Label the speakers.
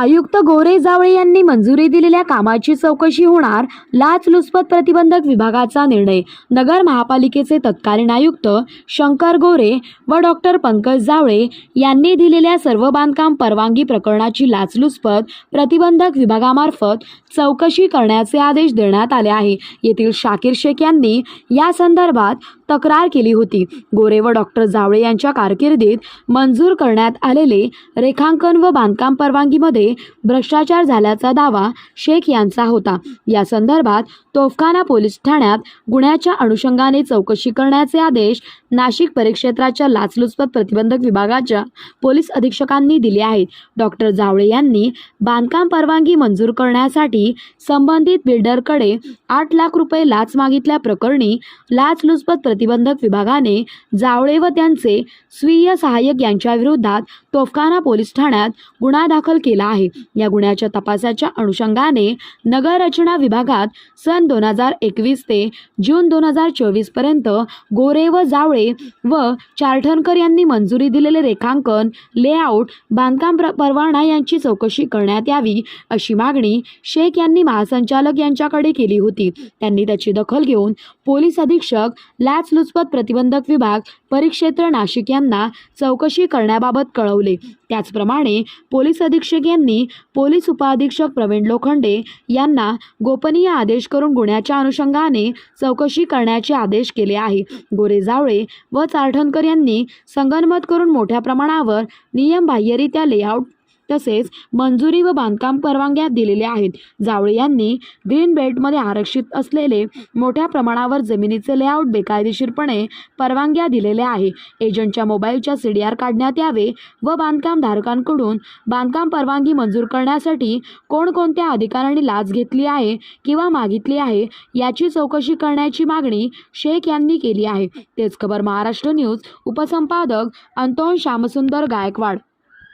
Speaker 1: आयुक्त गोरे जावळे यांनी मंजुरी दिलेल्या कामाची चौकशी होणार लाचलुचपत प्रतिबंधक विभागाचा निर्णय. नगर महापालिकेचे तत्कालीन आयुक्त शंकर गोरे व डॉक्टर पंकज जावळे यांनी दिलेल्या सर्व बांधकाम परवानगी प्रकरणाची लाचलुचपत प्रतिबंधक विभागामार्फत चौकशी करण्याचे आदेश देण्यात आले आहे. येथील शाकीर शेख यांनी या संदर्भात तक्रार केली होती. गोरे व डॉक्टर जावळे यांच्या कारकिर्दीत मंजूर करण्यात आलेले रेखांकन व बांधकाम परवानगीमध्ये भ्रष्टाचार झाल्याचा दावा शेख यांचा होता. या संदर्भात तोफखाना पोलीस ठाण्यात गुन्ह्याच्या अनुषंगाने चौकशी करण्याचे आदेश नाशिक परिक्षेत्राच्या लाचलुचपत प्रतिबंधक विभागाच्या पोलीस अधीक्षकांनी दिले आहेत. डॉक्टर जावळे यांनी बांधकाम परवानगी मंजूर करण्यासाठी संबंधित बिल्डरकडे आठ लाख रुपये लाच मागितल्या प्रकरणी लाचलुचपत प्रतिबंधक विभागाने जावळे व त्यांचे स्वीय सहाय्यक यांच्या विरोधात तोफखाना पोलीस ठाण्यात गुन्हा दाखल केला आहे. या गुन्ह्याच्या तपासाच्या अनुषंगाने नगररचना विभागात सन दोन हजार एकवीस ते जून दोन हजार चोवीसपर्यंत गोरे व जावळे व चारठणकर यांनी मंजुरी दिलेले रेखांकन लेआउट बांधकाम प्र- परवाना यांची चौकशी करण्यात यावी अशी मागणी शेख यांनी महासंचालक यांच्याकडे केली होती. त्यांनी त्याची दखल घेऊन पोलीस अधीक्षक लाचलुचपत प्रतिबंधक विभाग परिक्षेत्र नाशिक यांना चौकशी करण्याबाबत कळवले. त्याचप्रमाणे पोलीस अधीक्षक यांनी पोलीस उपअधीक्षक प्रवीण लोखंडे यांना गोपनीय आदेश करून गुन्ह्याच्या अनुषंगाने चौकशी करण्याचे आदेश केले आहे गोरे जावळे व चारठणकर यांनी संगनमत करून मोठ्या प्रमाणावर नियमबाह्यरित्या लेआउट तसेच मंजुरी व बांधकाम परवानग्या दिलेल्या आहेत. जावळे यांनी ग्रीन बेल्टमध्ये आरक्षित असलेले मोठ्या प्रमाणावर जमिनीचे लेआउट बेकायदेशीरपणे परवानग्या दिलेल्या आहे. एजंटच्या मोबाईलच्या सी डी आर काढण्यात यावे व बांधकाम धारकांकडून बांधकाम परवानगी मंजूर करण्यासाठी कोणकोणत्या अधिकाऱ्यांनी लाच घेतली आहे किंवा मागितली आहे याची चौकशी करण्याची मागणी शेख यांनी केली आहे. तेच खबर महाराष्ट्र न्यूज उपसंपादक अंतोन श्यामसुंदर गायकवाड.